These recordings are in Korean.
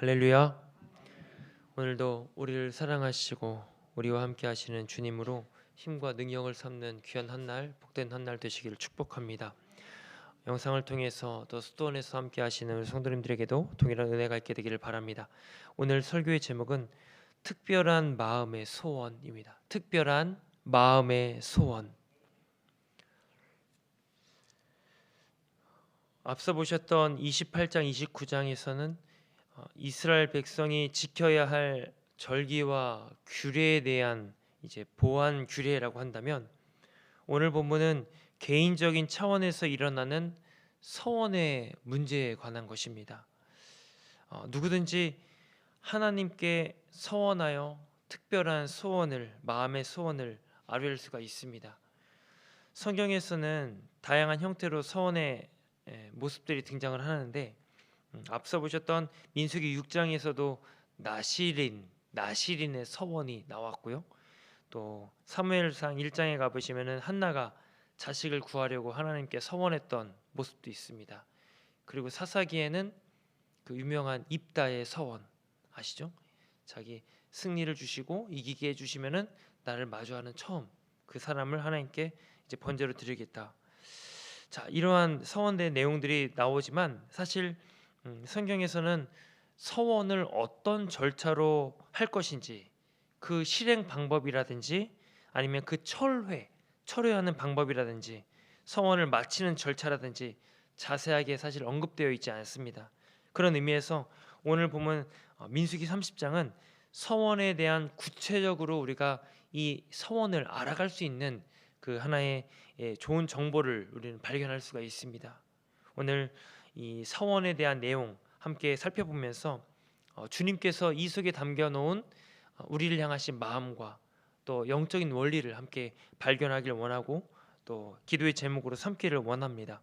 할렐루야. 오늘도 우리를 사랑하시고 우리와 함께 하시는 주님으로 힘과 능력을 삼는 귀한 한 날, 복된 한 날 되시기를 축복합니다. 영상을 통해서 또 수도원에서 함께 하시는 성도님들에게도 동일한 은혜가 있게 되기를 바랍니다. 오늘 설교의 제목은 특별한 마음의 소원입니다. 특별한 마음의 소원. 앞서 보셨던 28장, 29장에서는 어, 이스라엘 백성이 지켜야 할 절기와 규례에 대한 이제 보안 규례라고 한다면 오늘 본문은 개인적인 차원에서 일어나는 서원의 문제에 관한 것입니다. 어, 누구든지 하나님께 서원하여 특별한 소원을 마음의 소원을 아뢰을 수가 있습니다. 성경에서는 다양한 형태로 서원의 에, 모습들이 등장을 하는데 음, 앞서 보셨던 민수기 6장에서도 나시린 나시린의 서원이 나왔고요. 또 사무엘상 1장에 가 보시면은 한나가 자식을 구하려고 하나님께 서원했던 모습도 있습니다. 그리고 사사기에는 그 유명한 입다의 서원 아시죠? 자기 승리를 주시고 이기게 해주시면은 나를 마주하는 처음 그 사람을 하나님께 이제 번제로 드리겠다. 자 이러한 서원의 내용들이 나오지만 사실 음, 성경에서는 서원을 어떤 절차로 할 것인지 그 실행 방법이라든지 아니면 그 철회 철회하는 방법이라든지 서원을 마치는 절차라든지 자세하게 사실 언급되어 있지 않습니다. 그런 의미에서 오늘 보면 어, 민수기 30장은 서원에 대한 구체적으로 우리가 이 서원을 알아갈 수 있는 그 하나의 예, 좋은 정보를 우리는 발견할 수가 있습니다. 오늘 이 서원에 대한 내용 함께 살펴보면서 어, 주님께서 이 속에 담겨 놓은 어, 우리를 향하신 마음과 또 영적인 원리를 함께 발견하길 원하고 또 기도의 제목으로 삼기를 원합니다.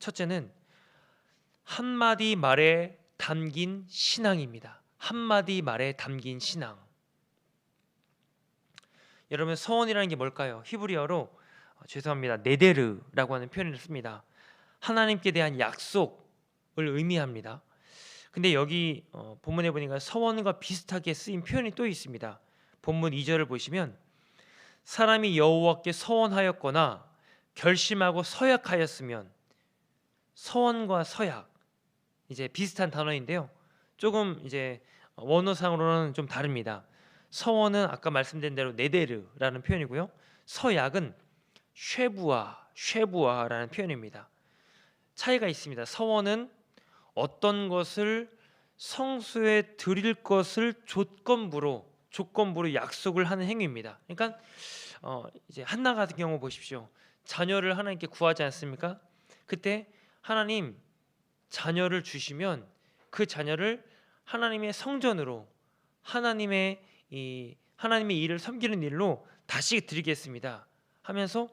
첫째는 한마디 말에 담긴 신앙입니다. 한마디 말에 담긴 신앙. 여러분 서원이라는 게 뭘까요? 히브리어로 어, 죄송합니다. 네데르라고 하는 표현을 씁니다. 하나님께 대한 약속을 의미합니다. 근데 여기 어, 본문에 보니까 서원과 비슷하게 쓰인 표현이 또 있습니다. 본문 2절을 보시면 사람이 여호와께 서원하였거나 결심하고 서약하였으면 서원과 서약 이제 비슷한 단어인데요. 조금 이제 원어상으로는 좀 다릅니다. 서원은 아까 말씀드린 대로 네데르라는 표현이고요. 서약은 쉐부아, 쉐부아라는 표현입니다. 차이가 있습니다. 서원은 어떤 것을 성수에 드릴 것을 조건부로 조건부로 약속을 하는 행위입니다. 그러니까 어, 이제 한나 같은 경우 보십시오. 자녀를 하나님께 구하지 않습니까? 그때 하나님 자녀를 주시면 그 자녀를 하나님의 성전으로 하나님의 이 하나님의 일을 섬기는 일로 다시 드리겠습니다. 하면서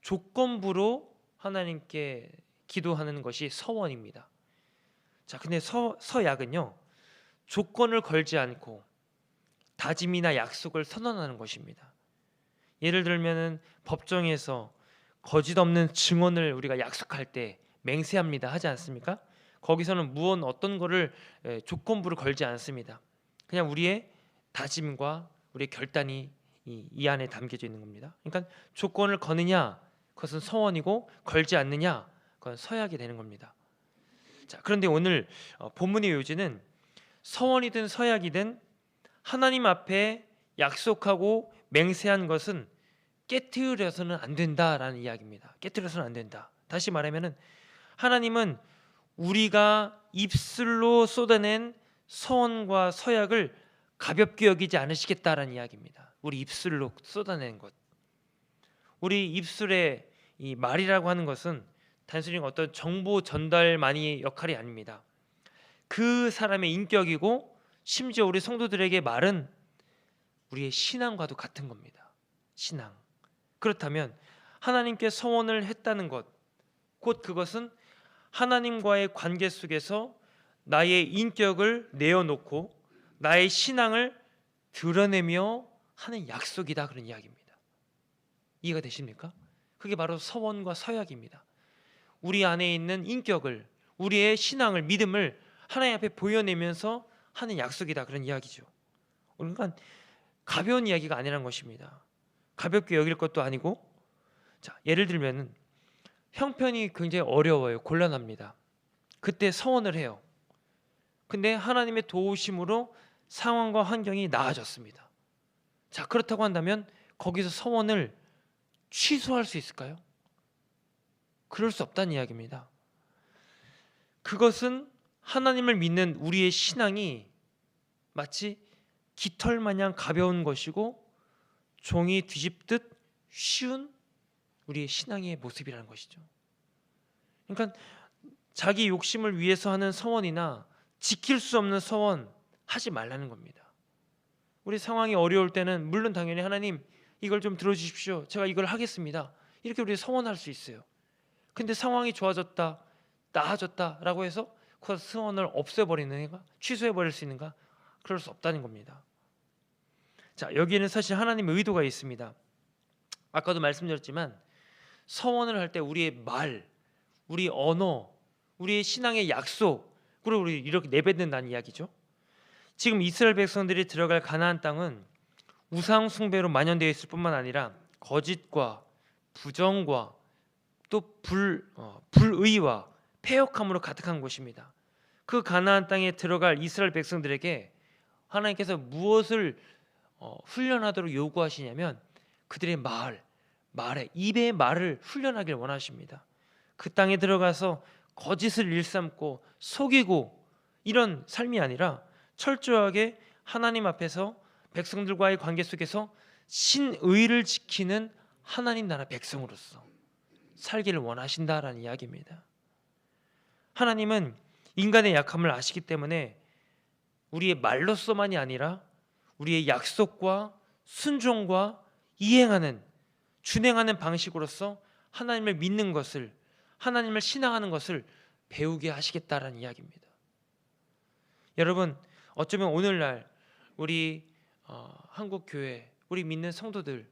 조건부로 하나님께 기도하는 것이 서원입니다. 자, 근데 서, 서약은요 조건을 걸지 않고 다짐이나 약속을 선언하는 것입니다. 예를 들면은 법정에서 거짓 없는 증언을 우리가 약속할 때 맹세합니다 하지 않습니까? 거기서는 무언 어떤 거를 에, 조건부를 걸지 않습니다. 그냥 우리의 다짐과 우리의 결단이 이, 이 안에 담겨져 있는 겁니다. 그러니까 조건을 거느냐 그것은 서원이고 걸지 않느냐 그건 서약이 되는 겁니다. 자, 그런데 오늘 어, 본문의 요지는 서원이든 서약이든 하나님 앞에 약속하고 맹세한 것은 깨트려서는 안 된다라는 이야기입니다. 깨트려서는 안 된다. 다시 말하면은 하나님은 우리가 입술로 쏟아낸 서원과 서약을 가볍게 여기지 않으시겠다라는 이야기입니다. 우리 입술로 쏟아낸 것. 우리 입술의 이 말이라고 하는 것은 단순히 어떤 정보 전달만이 역할이 아닙니다. 그 사람의 인격이고 심지어 우리 성도들에게 말은 우리의 신앙과도 같은 겁니다. 신앙. 그렇다면 하나님께 서원을 했다는 것, 곧 그것은 하나님과의 관계 속에서 나의 인격을 내어놓고 나의 신앙을 드러내며 하는 약속이다 그런 이야기입니다. 이해가 되십니까? 그게 바로 서원과 서약입니다. 우리 안에 있는 인격을 우리의 신앙을 믿음을 하나님 앞에 보여내면서 하는 약속이다 그런 이야기죠. 그러니까 가벼운 이야기가 아니라는 것입니다. 가볍게 여길 것도 아니고 자 예를 들면은 형편이 굉장히 어려워요. 곤란합니다. 그때 서원을 해요. 근데 하나님의 도우심으로 상황과 환경이 나아졌습니다. 자 그렇다고 한다면 거기서 서원을 취소할 수 있을까요? 그럴 수 없다는 이야기입니다. 그것은 하나님을 믿는 우리의 신앙이 마치 깃털 마냥 가벼운 것이고 종이 뒤집듯 쉬운 우리의 신앙의 모습이라는 것이죠. 그러니까 자기 욕심을 위해서 하는 서원이나 지킬 수 없는 서원 하지 말라는 겁니다. 우리 상황이 어려울 때는 물론 당연히 하나님 이걸 좀 들어주십시오. 제가 이걸 하겠습니다. 이렇게 우리 서원할 수 있어요. 근데 상황이 좋아졌다, 나아졌다라고 해서 그 서원을 없애버리는가, 취소해버릴 수 있는가? 그럴 수 없다는 겁니다. 자 여기에는 사실 하나님의 의도가 있습니다. 아까도 말씀드렸지만 서원을 할 때 우리의 말, 우리 언어, 우리의 신앙의 약속, 그리고 우리 이렇게 내뱉는다는 이야기죠. 지금 이스라엘 백성들이 들어갈 가나안 땅은 우상 숭배로 만연되어 있을 뿐만 아니라 거짓과 부정과 또 불, 어, 불의와 폐역함으로 가득한 곳입니다. 그 가나안 땅에 들어갈 이스라엘 백성들에게 하나님께서 무엇을 어, 훈련하도록 요구하시냐면 그들의 말, 말에 입의 말을 훈련하길 원하십니다. 그 땅에 들어가서 거짓을 일삼고 속이고 이런 삶이 아니라 철저하게 하나님 앞에서 백성들과의 관계 속에서 신의를 지키는 하나님 나라 백성으로서 살기를 원하신다라는 이야기입니다. 하나님은 인간의 약함을 아시기 때문에 우리의 말로서만이 아니라 우리의 약속과 순종과 이행하는 준행하는 방식으로서 하나님을 믿는 것을 하나님을 신앙하는 것을 배우게 하시겠다라는 이야기입니다. 여러분 어쩌면 오늘날 우리 어, 한국 교회 우리 믿는 성도들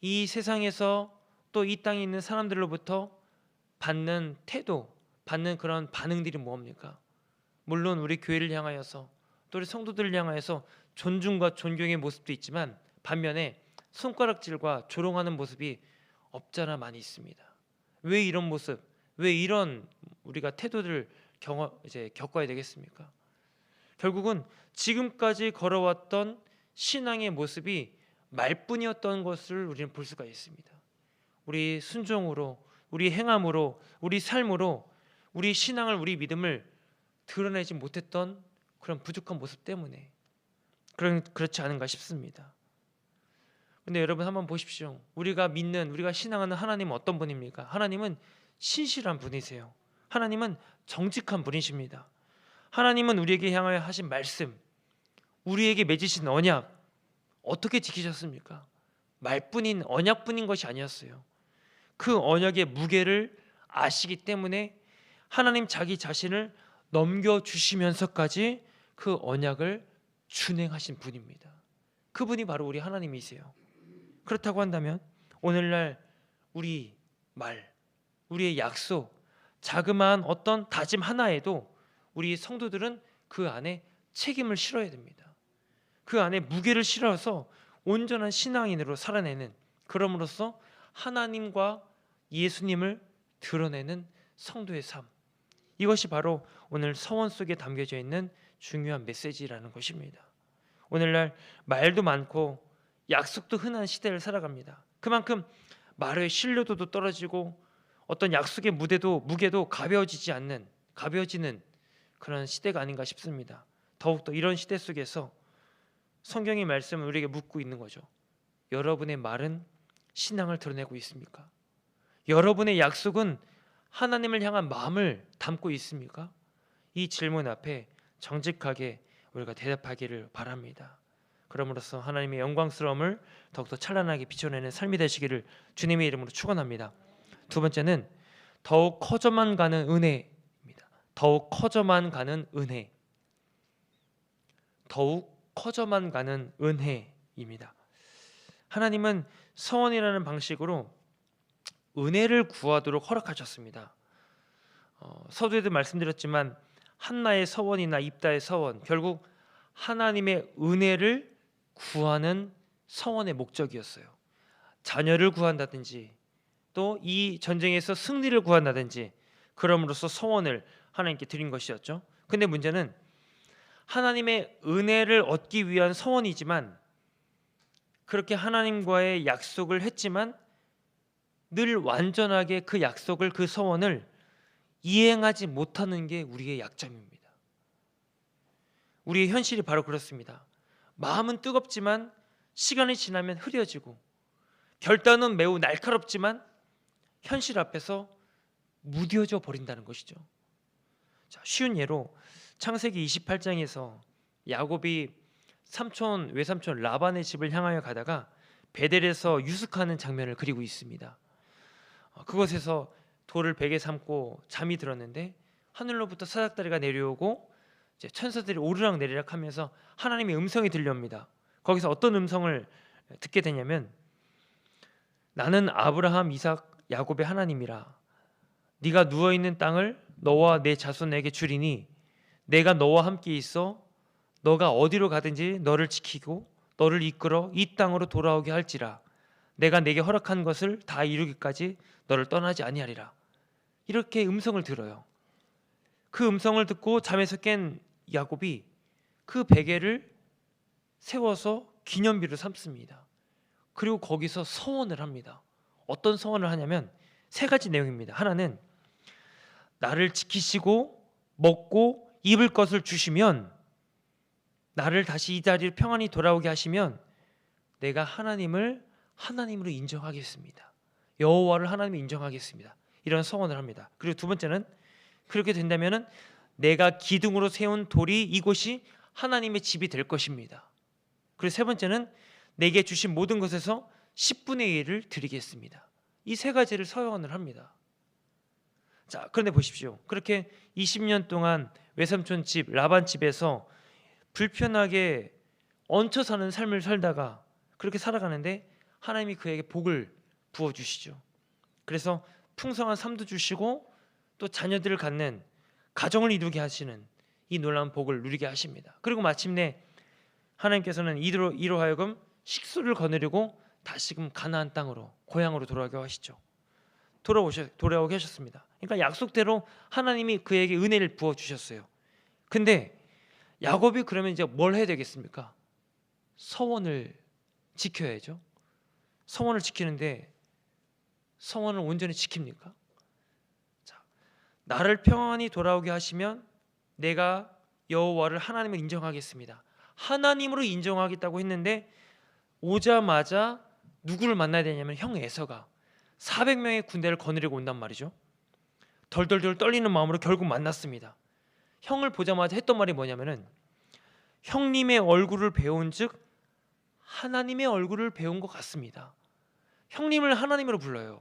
이 세상에서 또 이 땅에 있는 사람들로부터 받는 태도, 받는 그런 반응들이 뭡니까? 물론 우리 교회를 향하여서 또 우리 성도들을 향하여서 존중과 존경의 모습도 있지만 반면에 손가락질과 조롱하는 모습이 없잖아 많이 있습니다. 왜 이런 모습, 왜 이런 우리가 태도를 경험 이제 겪어야 되겠습니까? 결국은 지금까지 걸어왔던 신앙의 모습이 말뿐이었던 것을 우리는 볼 수가 있습니다. 우리 순종으로, 우리 행함으로, 우리 삶으로 우리 신앙을, 우리 믿음을 드러내지 못했던 그런 부족한 모습 때문에 그런 그렇지 않은가 싶습니다. 근데 여러분 한번 보십시오. 우리가 믿는 우리가 신앙하는 하나님은 어떤 분입니까? 하나님은 신실한 분이세요. 하나님은 정직한 분이십니다. 하나님은 우리에게 향하여 하신 말씀, 우리에게 맺으신 언약 어떻게 지키셨습니까? 말뿐인 언약뿐인 것이 아니었어요. 그 언약의 무게를 아시기 때문에 하나님 자기 자신을 넘겨 주시면서까지 그 언약을 준행하신 분입니다. 그분이 바로 우리 하나님이세요. 그렇다고 한다면 오늘날 우리 말, 우리의 약속, 자그마한 어떤 다짐 하나에도 우리 성도들은 그 안에 책임을 실어야 됩니다. 그 안에 무게를 실어서 온전한 신앙인으로 살아내는 그럼으로써 하나님과 예수님을 드러내는 성도의 삶. 이것이 바로 오늘 서원 속에 담겨져 있는 중요한 메시지라는 것입니다. 오늘날 말도 많고 약속도 흔한 시대를 살아갑니다. 그만큼 말의 신뢰도도 떨어지고 어떤 약속의 무대도 무게도 가벼워지지 않는 가벼워지는 그런 시대가 아닌가 싶습니다. 더욱더 이런 시대 속에서 성경의 말씀을 우리에게 묻고 있는 거죠. 여러분의 말은 신앙을 드러내고 있습니까? 여러분의 약속은 하나님을 향한 마음을 담고 있습니까? 이 질문 앞에 정직하게 우리가 대답하기를 바랍니다. 그럼으로써 하나님의 영광스러움을 더욱더 찬란하게 비춰내는 삶이 되시기를 주님의 이름으로 축원합니다. 두 번째는 더욱 커져만 가는 은혜입니다. 더욱 커져만 가는 은혜. 더욱 커져만 가는 은혜입니다. 하나님은 서원이라는 방식으로 은혜를 구하도록 허락하셨습니다. 어, 서두에도 말씀드렸지만 한나의 서원이나 입다의 서원 결국 하나님의 은혜를 구하는 서원의 목적이었어요. 자녀를 구한다든지 또 이 전쟁에서 승리를 구한다든지 그럼으로써 서원을 하나님께 드린 것이었죠. 근데 문제는 하나님의 은혜를 얻기 위한 서원이지만 그렇게 하나님과의 약속을 했지만 늘 완전하게 그 약속을 그 서원을 이행하지 못하는 게 우리의 약점입니다. 우리의 현실이 바로 그렇습니다. 마음은 뜨겁지만 시간이 지나면 흐려지고 결단은 매우 날카롭지만 현실 앞에서 무뎌져 버린다는 것이죠. 자, 쉬운 예로 창세기 28장에서 야곱이 삼촌 외삼촌 라반의 집을 향하여 가다가 베델에서 유숙하는 장면을 그리고 있습니다. 어, 그곳에서 돌을 베개 삼고 잠이 들었는데 하늘로부터 사닥다리가 내려오고 천사들이 오르락 내리락 하면서 하나님의 음성이 들려옵니다. 거기서 어떤 음성을 듣게 되냐면 나는 아브라함, 이삭, 야곱의 하나님이라. 네가 누워 있는 땅을 너와 내 자손에게 주리니 내가 너와 함께 있어 너가 어디로 가든지 너를 지키고 너를 이끌어 이 땅으로 돌아오게 할지라. 내가 내게 허락한 것을 다 이루기까지 너를 떠나지 아니하리라. 이렇게 음성을 들어요. 그 음성을 듣고 잠에서 깬 야곱이 그 베개를 세워서 기념비를 삼습니다. 그리고 거기서 서원을 합니다. 어떤 서원을 하냐면 세 가지 내용입니다. 하나는 나를 지키시고 먹고 입을 것을 주시면 나를 다시 이 자리를 평안히 돌아오게 하시면 내가 하나님을 하나님으로 인정하겠습니다. 여호와를 하나님으로 인정하겠습니다. 이런 서원을 합니다. 그리고 두 번째는 그렇게 된다면은 내가 기둥으로 세운 돌이 이곳이 하나님의 집이 될 것입니다. 그리고 세 번째는 내게 주신 모든 것에서 10분의 1을 드리겠습니다. 이 세 가지를 서원을 합니다. 자, 그런데 보십시오. 그렇게 20년 동안 외삼촌 집 라반 집에서 불편하게 얹혀 사는 삶을 살다가 그렇게 살아가는데 하나님이 그에게 복을 부어 주시죠. 그래서 풍성한 삶도 주시고 또 자녀들을 갖는 가정을 이루게 하시는 이 놀라운 복을 누리게 하십니다. 그리고 마침내 하나님께서는 이로 이로 하여금 식수를 거느리고 다시금 가나안 땅으로 고향으로 돌아가게 하시죠. 돌아오셔 돌아오게 하셨습니다. 그러니까 약속대로 하나님이 그에게 은혜를 부어 주셨어요. 근데 야곱이 그러면 이제 뭘 해야 되겠습니까? 서원을 지켜야죠. 서원을 지키는데 서원을 온전히 지킵니까? 자, 나를 평안히 돌아오게 하시면 내가 여호와를 하나님을 인정하겠습니다. 하나님으로 인정하겠다고 했는데 오자마자 누구를 만나야 되냐면 형 에서가 400명의 군대를 거느리고 온단 말이죠. 덜덜덜 떨리는 마음으로 결국 만났습니다. 형을 보자마자 했던 말이 뭐냐면은 형님의 얼굴을 배운즉 하나님의 얼굴을 배운 것 같습니다. 형님을 하나님으로 불러요.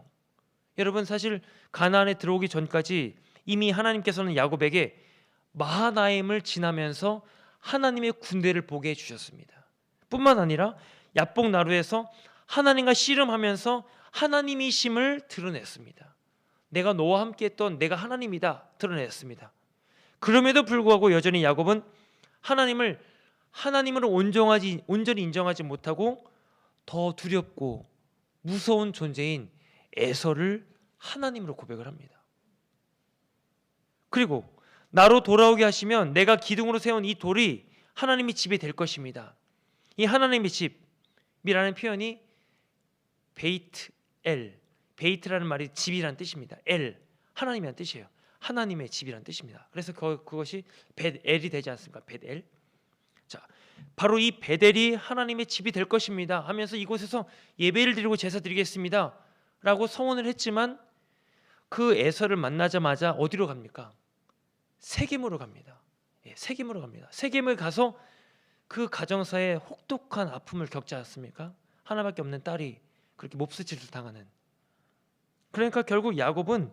여러분 사실 가나안에 들어오기 전까지 이미 하나님께서는 야곱에게 마하나임을 지나면서 하나님의 군대를 보게 해 주셨습니다. 뿐만 아니라 야복 나루에서 하나님과 씨름하면서 하나님이심을 드러냈습니다. 내가 너와 함께 했던 내가 하나님이다 드러냈습니다. 그럼에도 불구하고 여전히 야곱은 하나님을 하나님으로 온정하지 온전히 인정하지 못하고 더 두렵고 무서운 존재인 에서를 하나님으로 고백을 합니다. 그리고 나로 돌아오게 하시면 내가 기둥으로 세운 이 돌이 하나님의 집이 될 것입니다. 이 하나님의 집이라는 표현이 베이트 엘 베이트라는 말이 집이라는 뜻입니다. 엘 하나님이라는 뜻이에요. 하나님의 집이라는 뜻입니다. 그래서 그, 그것이 벳엘이 되지 않습니까? 벳엘. 자, 바로 이 베델이 하나님의 집이 될 것입니다. 하면서 이곳에서 예배를 드리고 제사 드리겠습니다.라고 서원을 했지만 그 에서를 만나자마자 어디로 갑니까? 세겜으로 갑니다. 예, 세겜으로 갑니다. 세겜을 가서 그 가정사에 혹독한 아픔을 겪지 않습니까? 하나밖에 없는 딸이 그렇게 몹쓸짓을 당하는. 그러니까 결국 야곱은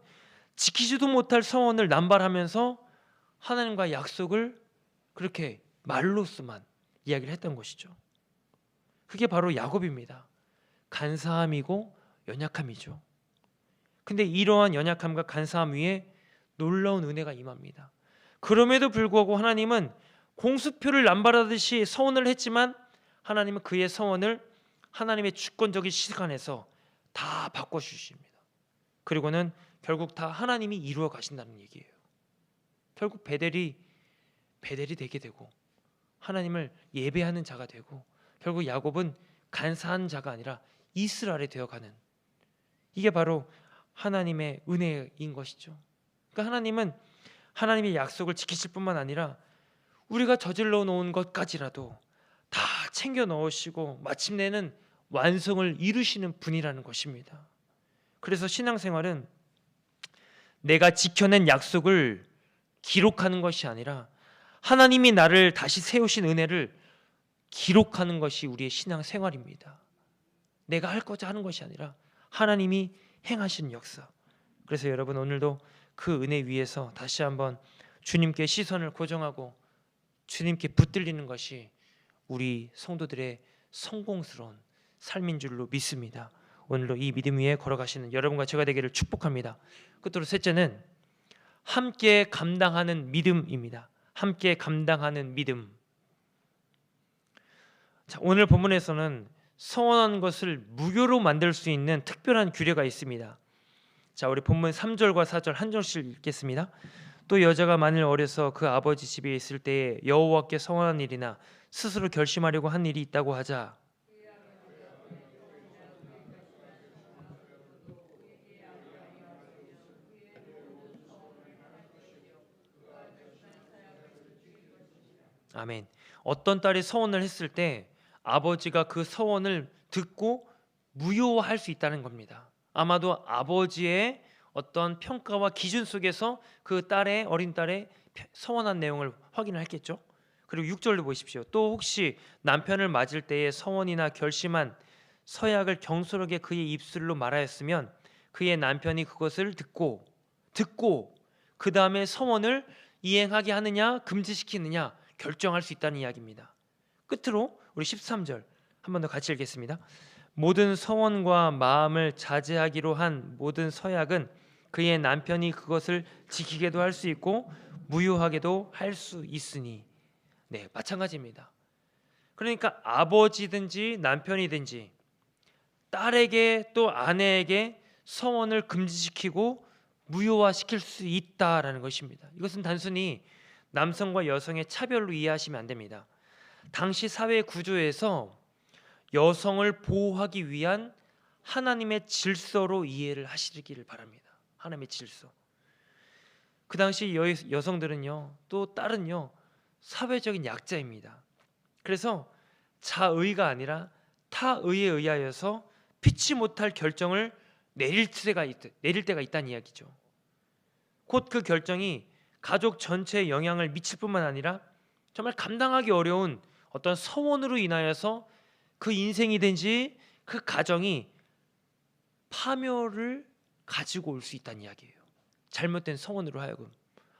지키지도 못할 서원을 남발하면서 하나님과 약속을 그렇게 말로서만 이야기를 했던 것이죠. 그게 바로 야곱입니다. 간사함이고 연약함이죠. 근데 이러한 연약함과 간사함 위에 놀라운 은혜가 임합니다. 그럼에도 불구하고 하나님은 공수표를 남발하듯이 서원을 했지만 하나님은 그의 서원을 하나님의 주권적인 시간에서 다 바꿔 주십니다. 그리고는 결국 다 하나님이 이루어 가신다는 얘기예요. 결국 베델이 베델이 되게 되고 하나님을 예배하는 자가 되고 결국 야곱은 간사한 자가 아니라 이스라엘이 되어가는 이게 바로 하나님의 은혜인 것이죠. 그러니까 하나님은 하나님의 약속을 지키실 뿐만 아니라 우리가 저질러 놓은 것까지라도 다 챙겨 넣으시고 마침내는 완성을 이루시는 분이라는 것입니다. 그래서 신앙생활은 내가 지켜낸 약속을 기록하는 것이 아니라 하나님이 나를 다시 세우신 은혜를 기록하는 것이 우리의 신앙 생활입니다. 내가 할 거자 하는 것이 아니라 하나님이 행하신 역사. 그래서 여러분 오늘도 그 은혜 위에서 다시 한번 주님께 시선을 고정하고 주님께 붙들리는 것이 우리 성도들의 성공스러운 삶인 줄로 믿습니다. 오늘도 이 믿음 위에 걸어가시는 여러분과 제가 되기를 축복합니다. 끝으로 셋째는 함께 감당하는 믿음입니다. 함께 감당하는 믿음. 자, 오늘 본문에서는 서원한 것을 무효로 만들 수 있는 특별한 규례가 있습니다. 자, 우리 본문 3절과 4절 한 절씩 읽겠습니다. 또 여자가 만일 어려서 그 아버지 집에 있을 때에 여호와께 서원한 일이나 스스로 결심하려고 한 일이 있다고 하자 아멘. 어떤 딸이 서원을 했을 때 아버지가 그 서원을 듣고 무효화할 수 있다는 겁니다. 아마도 아버지의 어떤 평가와 기준 속에서 그 딸의 어린 딸의 서원한 내용을 확인을 했겠죠. 그리고 6절로 보십시오. 또 혹시 남편을 맞을 때에 서원이나 결심한 서약을 경솔하게 그의 입술로 말하였으면 그의 남편이 그것을 듣고 듣고 그 다음에 서원을 이행하게 하느냐 금지시키느냐 결정할 수 있다는 이야기입니다. 끝으로 우리 13절 한 번 더 같이 읽겠습니다. 모든 서원과 마음을 자제하기로 한 모든 서약은 그의 남편이 그것을 지키게도 할 수 있고 무효하게도 할 수 있으니 네 마찬가지입니다. 그러니까 아버지든지 남편이든지 딸에게 또 아내에게 서원을 금지시키고 무효화시킬 수 있다라는 것입니다. 이것은 단순히 남성과 여성의 차별로 이해하시면 안 됩니다. 당시 사회 구조에서 여성을 보호하기 위한 하나님의 질서로 이해를 하시기를 바랍니다. 하나님의 질서. 그 당시 여, 여성들은요, 또 딸은요, 사회적인 약자입니다. 그래서 자의가 아니라 타의에 의하여서 피치 못할 결정을 내릴 때가 있, 내릴 때가 있다는 이야기죠. 곧 그 결정이 가족 전체에 영향을 미칠 뿐만 아니라 정말 감당하기 어려운 어떤 서원으로 인하여서 그 인생이든지 그 가정이 파멸을 가지고 올 수 있다는 이야기예요. 잘못된 서원으로 하여금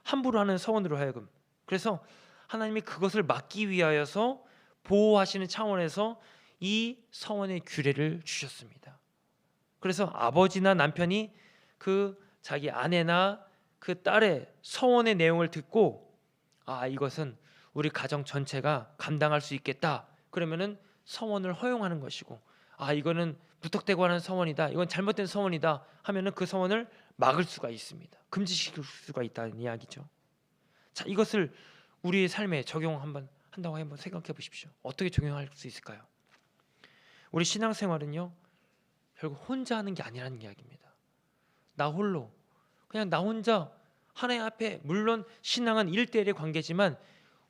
함부로 하는 서원으로 하여금 그래서 하나님이 그것을 막기 위하여서 보호하시는 차원에서 이 서원의 규례를 주셨습니다. 그래서 아버지나 남편이 그 자기 아내나 그 딸의 서원의 내용을 듣고 아 이것은 우리 가정 전체가 감당할 수 있겠다. 그러면은 서원을 허용하는 것이고 아 이거는 무턱대고 하는 서원이다. 이건 잘못된 서원이다. 하면은 그 서원을 막을 수가 있습니다. 금지시킬 수가 있다는 이야기죠. 자 이것을 우리의 삶에 적용 한번 한다고 한번 생각해 보십시오. 어떻게 적용할 수 있을까요? 우리 신앙생활은요 결국 혼자 하는 게 아니라는 이야기입니다. 나 홀로 그냥 나 혼자 하나님 앞에 물론 신앙은 일대일의 관계지만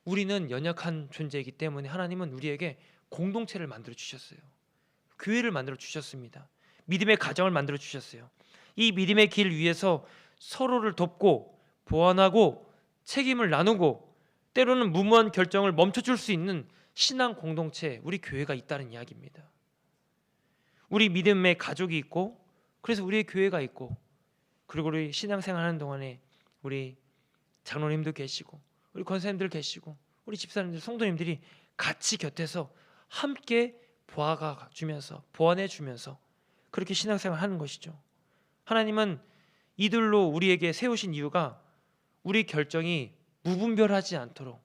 우리는 연약한 존재이기 때문에 하나님은 우리에게 공동체를 만들어 주셨어요. 교회를 만들어 주셨습니다. 믿음의 가정을 만들어 주셨어요. 이 믿음의 길 위에서 서로를 돕고 보완하고 책임을 나누고 때로는 무모한 결정을 멈춰줄 수 있는 신앙 공동체 우리 교회가 있다는 이야기입니다. 우리 믿음의 가족이 있고 그래서 우리의 교회가 있고 그리고 우리 신앙생활하는 동안에 우리 장로님도 계시고 우리 권사님들 계시고 우리 집사님들 성도님들이 같이 곁에서 함께 보아가 주면서 보완해 주면서 그렇게 신앙생활 하는 것이죠. 하나님은 이들로 우리에게 세우신 이유가 우리 결정이 무분별하지 않도록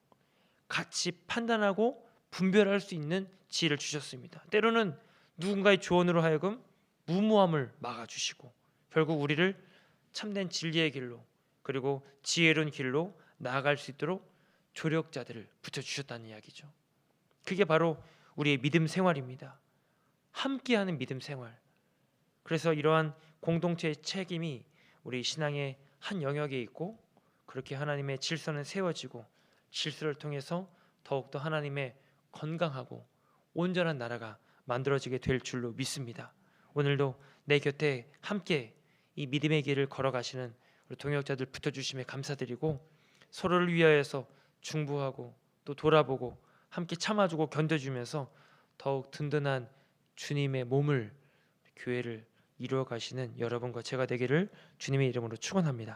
같이 판단하고 분별할 수 있는 지혜를 주셨습니다. 때로는 누군가의 조언으로 하여금 무모함을 막아주시고 결국 우리를 참된 진리의 길로 그리고 지혜로운 길로 나아갈 수 있도록 조력자들을 붙여 주셨다는 이야기죠. 그게 바로 우리의 믿음 생활입니다. 함께하는 믿음 생활. 그래서 이러한 공동체의 책임이 우리 신앙의 한 영역에 있고 그렇게 하나님의 질서는 세워지고 질서를 통해서 더욱더 하나님의 건강하고 온전한 나라가 만들어지게 될 줄로 믿습니다. 오늘도 내 곁에 함께 이 믿음의 길을 걸어가시는 우리 동역자들 붙어주심에 감사드리고 서로를 위하여서 중보하고 또 돌아보고 함께 참아주고 견뎌주면서 더욱 든든한 주님의 몸을 교회를 이루어 가시는 여러분과 제가 되기를 주님의 이름으로 축원합니다.